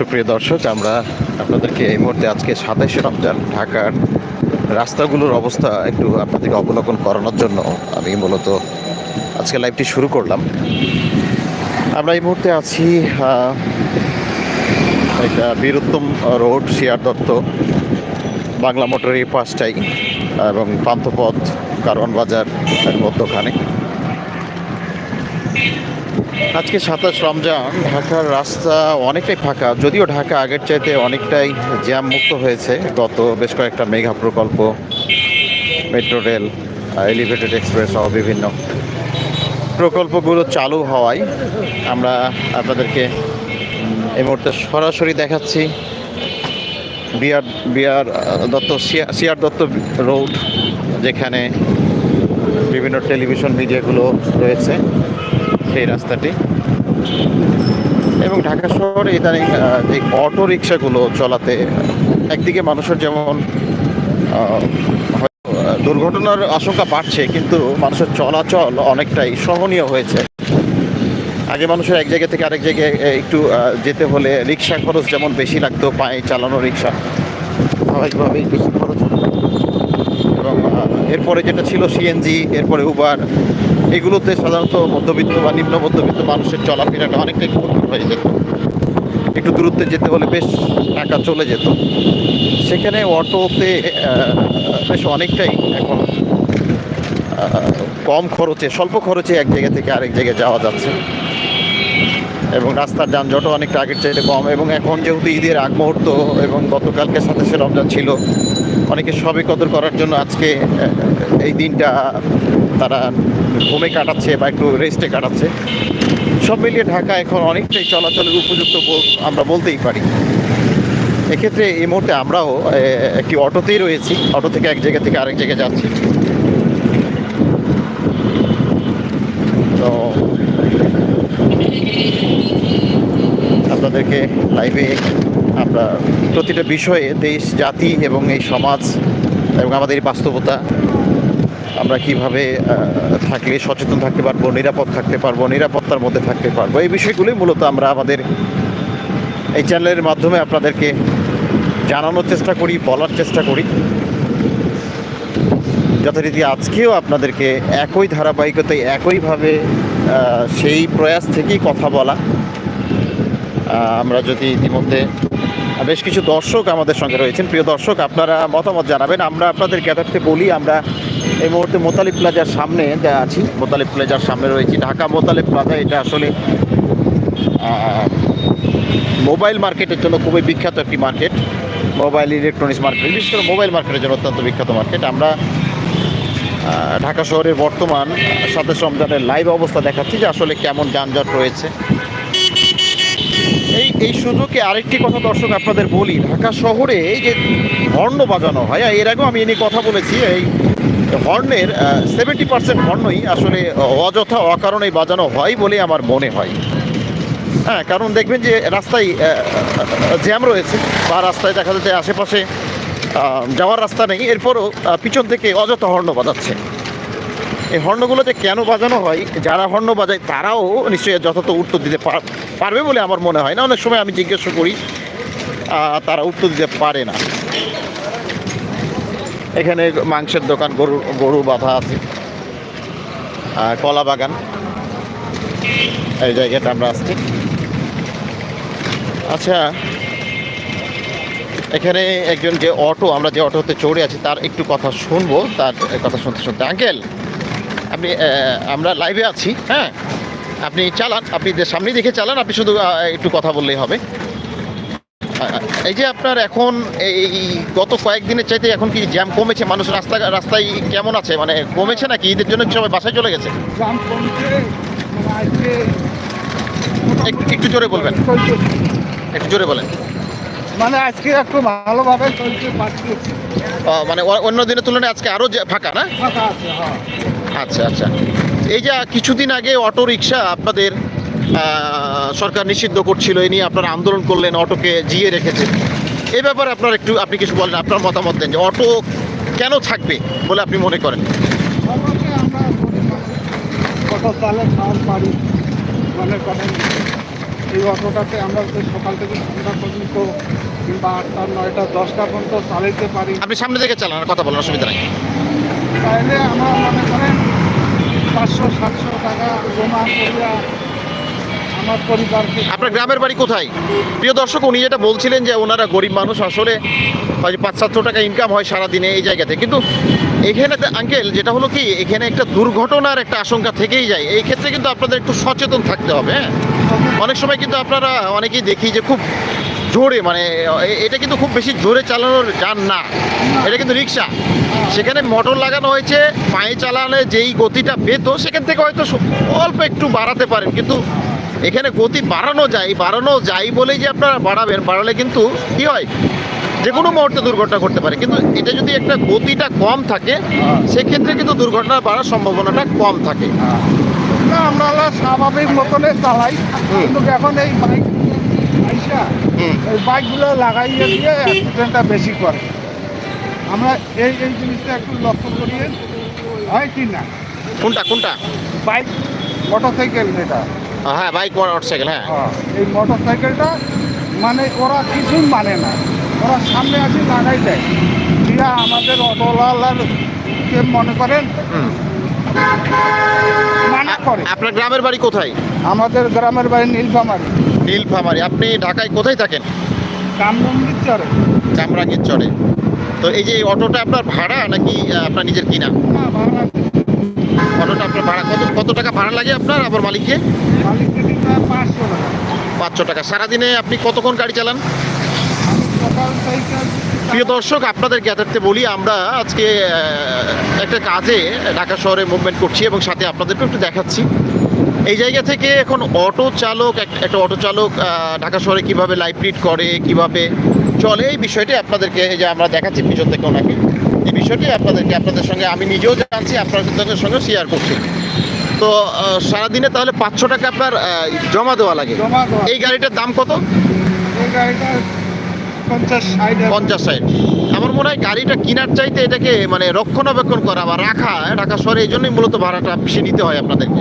সুপ্রিয় দর্শক, আমরা আপনাদেরকে এই মুহূর্তে আজকে সাতাইশে রমজান, ঢাকার রাস্তাগুলোর অবস্থা একটু আপনাদেরকে অবলোকন করানোর জন্য আমি মূলত আজকে লাইভটি শুরু করলাম। আমরা এই মুহূর্তে আছি একটা বীরুত্তম রোড, শিয়ার দত্ত, বাংলা মোটর এই পাঁচটাই এবং পান্থপথ কারওয়ান বাজার মধ্যখানে। আজকে সাতাশ রমজান, ঢাকার রাস্তা অনেকটাই ফাঁকা, যদিও ঢাকা আগের চাইতে অনেকটাই জ্যাম মুক্ত হয়েছে গত বেশ কয়েকটা মেঘা প্রকল্প, মেট্রো রেল এলিভেটেড এক্সপ্রেস সহ বিভিন্ন প্রকল্পগুলো চালু হওয়ায় আমরা আপনাদেরকে এই মুহূর্তে সরাসরি দেখাচ্ছি BR BR Dutta CR Dutta road, যেখানে বিভিন্ন টেলিভিশন মিডিয়াগুলো রয়েছে। সেই রাস্তাটি। এবং ঢাকা শহরে ইদানিং যে অটো রিক্সাগুলো চলাতে, একদিকে মানুষের যেমন দুর্ঘটনার আশঙ্কা বাড়ছে, কিন্তু মানুষের চলাচল অনেকটাই সহনীয় হয়েছে। আগে মানুষের এক জায়গা থেকে আরেক জায়গায় একটু যেতে হলে রিক্সা খরচ যেমন বেশি লাগতো, পায়ে চালানো রিক্সা স্বাভাবিকভাবেই বেশি খরচ হতো। এরপরে যেটা ছিল সিএনজি এরপরে উবার এগুলোতে সাধারণত মধ্যবিত্ত বা নিম্ন মধ্যবিত্ত মানুষের চলাফেরাটা অনেকটাই কঠিন হয়ে যেত। একটু দূরত্বে যেতে হলে বেশ টাকা চলে যেত। সেখানে অটোতে বেশ অনেকটাই এখন কম খরচে, স্বল্প খরচে এক জায়গা থেকে আরেক জায়গায় যাওয়া যাচ্ছে। এবং রাস্তার যানজটও অনেকটা আগের চাইতে কম। এবং এখন যেহেতু ঈদের আগ মুহূর্ত এবং গতকালকে সাতাশে রমজান ছিল, অনেকে সবে কদর করার জন্য আজকে এই দিনটা তারা ঘুমে কাটাচ্ছে বা একটু রেস্টে কাটাচ্ছে। সব মিলিয়ে ঢাকা এখন অনেকটাই চলাচলের উপযুক্ত আমরা বলতেই পারি। এক্ষেত্রে এই মুহূর্তে আমরাও একটি অটোতেই রয়েছি। অটো থেকে এক জায়গা থেকে আরেক জায়গায় যাচ্ছি তো আপনাদেরকে লাইভে আমরা প্রতিটা বিষয়ে দেশ, জাতি এবং এই সমাজ এবং আমাদের বাস্তবতা, আমরা কীভাবে থাকলে সচেতন থাকতে পারব, নিরাপদ থাকতে পারব, নিরাপত্তার মধ্যে থাকতে পারব, এই বিষয়গুলোই মূলত আমরা আমাদের এই চ্যানেলের মাধ্যমে আপনাদেরকে জানানোর চেষ্টা করি, বলার চেষ্টা করি। যথারীতি আজকেও আপনাদেরকে একই ধারাবাহিকতায় একইভাবে সেই প্রয়াস থেকেই কথা বলা। আমরা যদি ইতিমধ্যে বেশ কিছু দর্শক আমাদের সঙ্গে রয়েছেন। প্রিয় দর্শক, আপনারা মতামত জানাবেন। আমরা আপনাদের জ্ঞাতার্থে বলি, আমরা এই মুহূর্তে মোতালিব প্লাজার সামনে যা আছি, মোতালিব প্লাজার সামনে রয়েছি। ঢাকা মোতালিব প্লাজা, এটা আসলে মোবাইল মার্কেটের জন্য খুবই বিখ্যাত একটি মার্কেট। মোবাইল ইলেকট্রনিক্স মার্কেট বিশেষ করে মোবাইল মার্কেটের জন্য অত্যন্ত বিখ্যাত মার্কেট। আমরা ঢাকা শহরের বর্তমান সাতাশ রমজানের লাইভ অবস্থা দেখাচ্ছি যে আসলে কেমন যানজট রয়েছে। এই এই সুযোগে আরেকটি কথা দর্শক আপনাদের বলি। ঢাকা শহরে এই যে হর্ন বাজানো হয় এর আগেও আমি এ নিয়ে কথা বলেছি, এই হর্নের সেভেন্টি পার্সেন্ট হর্নই আসলে অযথা অকারণে বাজানো হয় বলে আমার মনে হয়। হ্যাঁ কারণ দেখবেন যে রাস্তায় জ্যাম রয়েছে, বা রাস্তায় দেখা যাচ্ছে আশেপাশে যাওয়ার রাস্তা নেই, এরপরও পিছন থেকে অযথা হর্ন বাজাচ্ছে। এই হর্নগুলো যে কেন বাজানো হয়? যারা হর্ন বাজায় তারাও নিশ্চয়ই যথাযথ উত্তর দিতে পারবে বলে আমার মনে হয় না। অনেক সময় আমি জিজ্ঞেস করি তারা উত্তর দিতে পারে না। এখানে মাংসের দোকান, গরু গরু বাঁধা আছে। কলা বাগান। এই জায়গাটা আমরা আসছি আচ্ছা এখানে একজন যে অটো, আমরা যে অটোতে চড়ে আছি, তার একটু কথা শুনব। তার কথা শুনতে শুনতে। আঙ্কেল, আপনি আমরা লাইভে আছি হ্যাঁ? আপনি চালান আপনি সামনে দেখে চালান আপনি শুধু একটু কথা বললেই হবে। এই যে আপনার এখন এই গত কয়েকদিনের চাইতে এখন কি জ্যাম কমেছে? মানুষ রাস্তা রাস্তায় কেমন আছে? মানে কমেছে নাকি? ঈদের জন্য সবাই বাসায় চলে গেছে? মানে একটু জোরে বলবেন। একটু জোরে বলেন। মানে আজকে একটু ভালোভাবে চলছে মানে অন্য দিনের তুলনায় আজকে আরও ফাঁকা না? হ্যাঁ। আচ্ছা আচ্ছা। এই যে কিছুদিন আগে অটো রিক্সা আপনাদের সরকার নিষিদ্ধ করছিল এ নিয়ে আপনারা আন্দোলন করলেন অটোকে জিয়ে রেখেছে এই ব্যাপারে আপনার একটু আপনি কিছু বলেন আপনার মতামত দেন যে অটো কেন থাকবে বলে আপনি মনে করেন? খাওয়ার পারি মনে করেন এই অটোটাতে আমরা সকাল থেকে সন্ধ্যা পর্যন্ত কিংবা আটটা নয়টা দশটা পর্যন্ত চালাইতে পারি। আপনি সামনে থেকে চালান আর কথা বলার অসুবিধা নেই। তাহলে আমরা মনে করেন পাঁচশো, সাতশো টাকা জমা করিয়া আপনার গ্রামের বাড়ি কোথায়? প্রিয় দর্শক, উনি যেটা বলছিলেন যে ওনারা গরিব মানুষ, আসলে হয় পাঁচ, সাতশো টাকা ইনকাম হয় সারাদিনে এই জায়গাতে। কিন্তু এখানে আঙ্কেল যেটা হলো কি, এখানে একটা দুর্ঘটনার একটা আশঙ্কা থেকেই যায়। এই ক্ষেত্রে কিন্তু আপনাদের একটু সচেতন থাকতে হবে হ্যাঁ? অনেক সময় কিন্তু আপনারা, অনেকেই দেখি যে খুব জোরে মানে এটা কিন্তু খুব বেশি জোরে চালানোর যান না। এটা কিন্তু রিক্সা। সেখানে মোটর লাগানো হয়েছে পায়ে চালালে যেই গতিটা পেত সেখান থেকে হয়তো অল্প একটু বাড়াতে পারেন। কিন্তু এখানে গতি বাড়ানো যায় বাড়ানো যায় বলেই যে আপনারা বাড়াবেন বাড়ালে কিন্তু কি হয়? যে কোনো মুহূর্তে দুর্ঘটনা ঘটতে পারে। কিন্তু এটা যদি একটা গতিটা কম থাকে সেক্ষেত্রে কিন্তু দুর্ঘটনা বাড়ার সম্ভাবনাটা কম থাকে। না আমরা স্বাভাবিক মতনে চালাই। কিন্তু এখন এই বাইক হুম। এই বাইকগুলো লাগাইয়ে দিয়ে অ্যাক্সিডেন্টটা বেশি করে। আমরা এই এই জিনিসটা একটু লক্ষ্য করিয়ে হয় কি না? কোনটা কোনটা? বাইক মোটরসাইকেল যেটা। হ্যাঁ বাইক মোটরসাইকেল হ্যাঁ। হ্যাঁ, এই মোটরসাইকেলটা মানে ওরা কিছুই মানে না। ওরা সামনে আসি লাগাই দেয়। দিয়া আমাদের অটোলালার কে মনে করেন। মানা করে। আপনার গ্রামের বাড়ি কোথায়? আমাদের গ্রামের বাড়ি নীলফামারি। নীলফামারি। আপনি ঢাকায় কোথায় থাকেন? কামরঙ্গির চরে। চামরাঙ্গীর চরে। তো এই যে অটোটা আপনার ভাড়া নাকি আপনার নিজের কিনা? অটোটা আপনার ভাড়া কত কত টাকা ভাড়া লাগে আপনার আবার মালিককে? পাঁচশো টাকা। সারাদিনে আপনি কতক্ষণ গাড়ি চালান? প্রিয় দর্শক আপনাদের জ্ঞাতার্থে বলি আমরা আজকে একটা কাজে ঢাকা শহরে মুভমেন্ট করছি এবং সাথে আপনাদেরকে একটু দেখাচ্ছি। এই জায়গা থেকে এখন অটো চালক এক- একটা অটো চালক ঢাকা শহরে কীভাবে লাইফ রিড করে কীভাবে চলে এই বিষয়টি আপনাদেরকে এই যে আমরা দেখাচ্ছি পিছন থেকে ওনাকে। এই বিষয়টি আপনাদেরকে আপনাদের সঙ্গে আমি নিজেও জানছি আপনাদের সঙ্গে শেয়ার করছি। তো সারাদিনে তাহলে পাঁচশো টাকা আপনার জমা দেওয়া লাগে। এই গাড়িটার দাম কত? পঞ্চাশ ষাট আমার মনে হয় গাড়িটা কেনার চাইতে এটাকে মানে রক্ষণাবেক্ষণ করা বা রাখা ঢাকা শহরে এই জন্যই মূলত ভাড়াটা বেশি নিতে হয় আপনাদেরকে।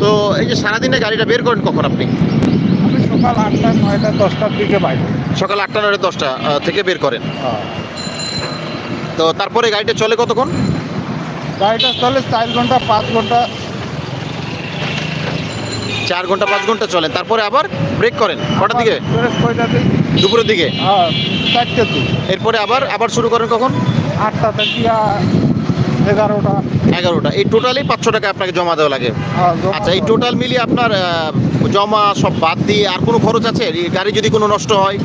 তো এই যে সারাদিনে গাড়িটা বের করেন কখন আপনি? সকাল আটটা নয়টা দশটার দিকে বাইক সকাল আটটা নয়টা দশটা থেকে বের করেন। তো তারপরে গাড়িটা চলে কতক্ষণ? গাড়িটা চলে চার ঘণ্টা পাঁচ ঘণ্টা। চার ঘণ্টা পাঁচ ঘণ্টা চলেন তারপরে আবার ব্রেক করেন? কটার দিকে? দুপুরের দিকে? হ্যাঁ দিই এরপরে আবার আবার শুরু করেন কখন? আটটা থেকে এগারোটা। এগারোটা। এই টোটালি পাঁচশো টাকা আপনাকে জমা দেওয়া লাগে। হ্যাঁ, আচ্ছা এই টোটাল মিলিয়ে আপনার জমা সব বাদ দিয়ে আর কোনো খরচ আছে? গাড়ি যদি কোনো নষ্ট হয়?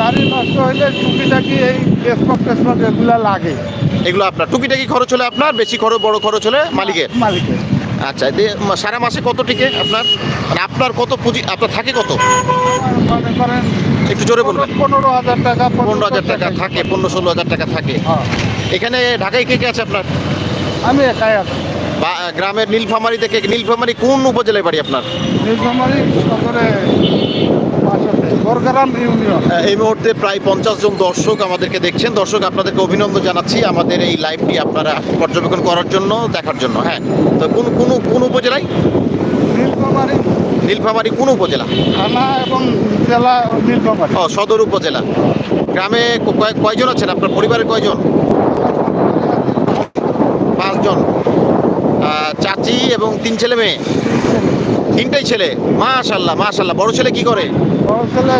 গাড়ি নষ্ট হইলে টুকিটাকি এই টেসপক টেসপক এগুলো লাগে। এগুলো আপনার টুকিটাকি খরচ হলে আপনার বেশি খরচ বড় খরচ হলে মালিকের? মালিকের। আচ্ছা সারা মাসে কত টিকে আপনার? মানে আপনার কত পুঁজি আপনার থাকে কত? মনে একটু জোরে বলবেন। পনেরো হাজার টাকা পনেরো হাজার টাকা। থাকে পনেরো ষোলো হাজার টাকা থাকে। হ্যাঁ। এখানে ঢাকায় কে কে আছে আপনার? আমি একাই আছি। বা গ্রামের নীলফামারি থেকে নীলফামারি কোন উপজেলায় বাড়ি আপনার? নীলফামারী সদরে এই মুহূর্তে প্রায় পঞ্চাশ জন দর্শক আমাদেরকে দেখছেন। দর্শক আপনাদেরকে অভিনন্দন জানাচ্ছি আমাদের এই লাইভটি আপনারা পর্যবেক্ষণ করার জন্য দেখার জন্য হ্যাঁ। তো কোন কোন কোন উপজেলায়? নীলফামারী। নীলফামারি কোন উপজেলা? থানা এবং জেলা নীলফামারী। ও সদর উপজেলা। গ্রামে কয়জন আছেন আপনার? পরিবারের কয়জন? আহ, চাচি এবং তিন ছেলে মেয়ে। তিনটাই ছেলে। মাশাল্লাহ মাশাল্লাহ। বড় ছেলে কি করে? বড় ছেলে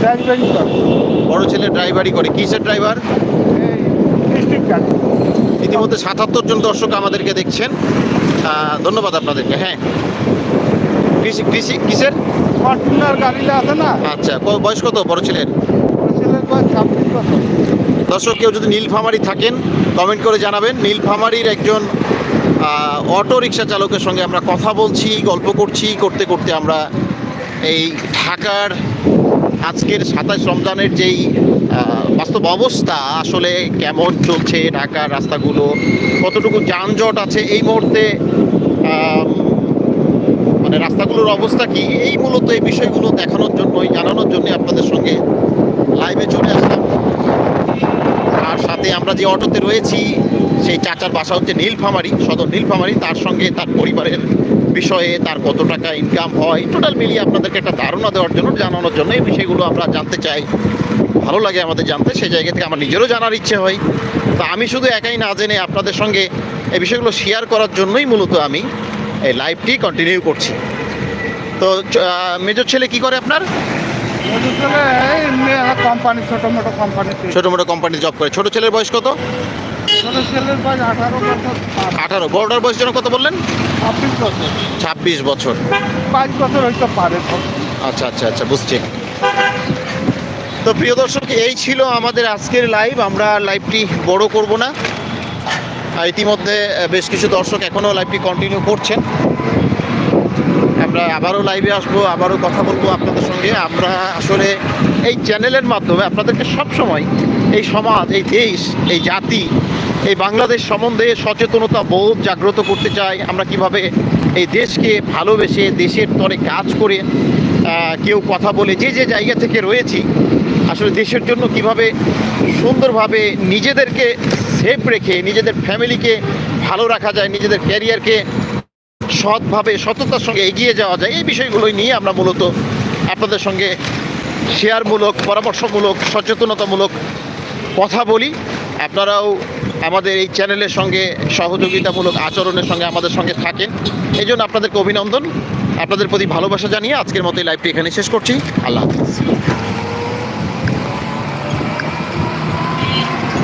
ড্রাইভিং করে। বড় ছেলে ড্রাইভারই করে। কিসের ড্রাইভার? ইতিমধ্যে সাতাত্তর জন দর্শক আমাদেরকে দেখছেন। ধন্যবাদ আপনাদেরকে। হ্যাঁ। কৃষি কৃষি কিসের? ফরচুনার গাড়িটা আছে না? আচ্ছা ক- বয়স কত বড় ছেলের? বড় ছেলের বয়স ছাব্বিশ বছর। দর্শক, কেউ যদি নীলফামারি থাকেন কমেন্ট করে জানাবেন। নীলফামারির একজন অটো রিক্সা চালকের সঙ্গে আমরা কথা বলছি, গল্প করছি, করতে করতে আমরা এই ঢাকার আজকের সাতাশ রমজানের যেই বাস্তব অবস্থা, আসলে কেমন চলছে ঢাকার রাস্তাগুলো, কতটুকু যানজট আছে, এই মুহূর্তে মানে রাস্তাগুলোর অবস্থা কি, এই মূলত এই বিষয়গুলো দেখানোর জন্যই, জানানোর জন্য আপনাদের সঙ্গে লাইভে চলে আসলাম আর সাথে আমরা যে অটোতে রয়েছি, সেই চাচার বাসা হচ্ছে নীলফামারি, সদর নীলফামারি। তার সঙ্গে তার পরিবারের বিষয়ে তার কত টাকা ইনকাম হয় টোটাল মিলিয়ে আপনাদেরকে একটা ধারণা দেওয়ার জন্য, জানানোর জন্য এই বিষয়গুলো আমরা জানতে চাই। ভালো লাগে আমাদের জানতে সেই জায়গা থেকে আমার নিজেরও জানার ইচ্ছে হয়। তো আমি শুধু একাই না জেনে আপনাদের সঙ্গে এই বিষয়গুলো শেয়ার করার জন্যই মূলত আমি এই লাইভটি কন্টিনিউ করছি। তো মেজর ছেলে কি করে আপনার? কোম্পানি ছোটো মোটো কোম্পানিতে ছোটো মোটো কোম্পানি জব করে। ছোট ছেলের বয়স কত? ছোটো ছেলের বয়স আঠারো বছর। আঠারো। বড়টার বয়স যেন কত বললেন? ছাব্বিশ বছর। ছাব্বিশ বছর। পাঁচ বছর পারে। আচ্ছা আচ্ছা আচ্ছা বুঝছি। তো প্রিয় দর্শক এই ছিল আমাদের আজকের লাইভ আমরা লাইভটি বড় করব না। ইতিমধ্যে বেশ কিছু দর্শক এখনও লাইভটি কন্টিনিউ করছেন। আমরা আবারও লাইভে আসব আবারও কথা বলব আপনাদের সঙ্গে আমরা আসলে এই চ্যানেলের মাধ্যমে আপনাদেরকে সব সময় এই সমাজ, এই দেশ, এই জাতি, এই বাংলাদেশ সম্বন্ধে সচেতনতা, বোধ জাগ্রত করতে চাই। আমরা কীভাবে এই দেশকে ভালোবেসে, দেশের তরে কাজ করে কেউ কথা বলে, যে যে জায়গা থেকে রয়েছি, আসলে দেশের জন্য কীভাবে সুন্দরভাবে নিজেদেরকে সেফ রেখে, নিজেদের ফ্যামিলিকে ভালো রাখা যায়, নিজেদের ক্যারিয়ারকে সৎভাবে, সততার সঙ্গে এগিয়ে যাওয়া যায়, এই বিষয়গুলোই নিয়ে আমরা মূলত আপনাদের সঙ্গে শেয়ারমূলক, পরামর্শমূলক, সচেতনতামূলক কথা বলি। আপনারাও আমাদের এই চ্যানেলের সঙ্গে, সহযোগিতামূলক আচরণের সঙ্গে আমাদের সঙ্গে থাকেন। এই জন্য আপনাদেরকে অভিনন্দন। আপনাদের প্রতি ভালোবাসা জানিয়ে আজকের মতো এই লাইভটি এখানে শেষ করছি। আল্লাহ হাফিজ।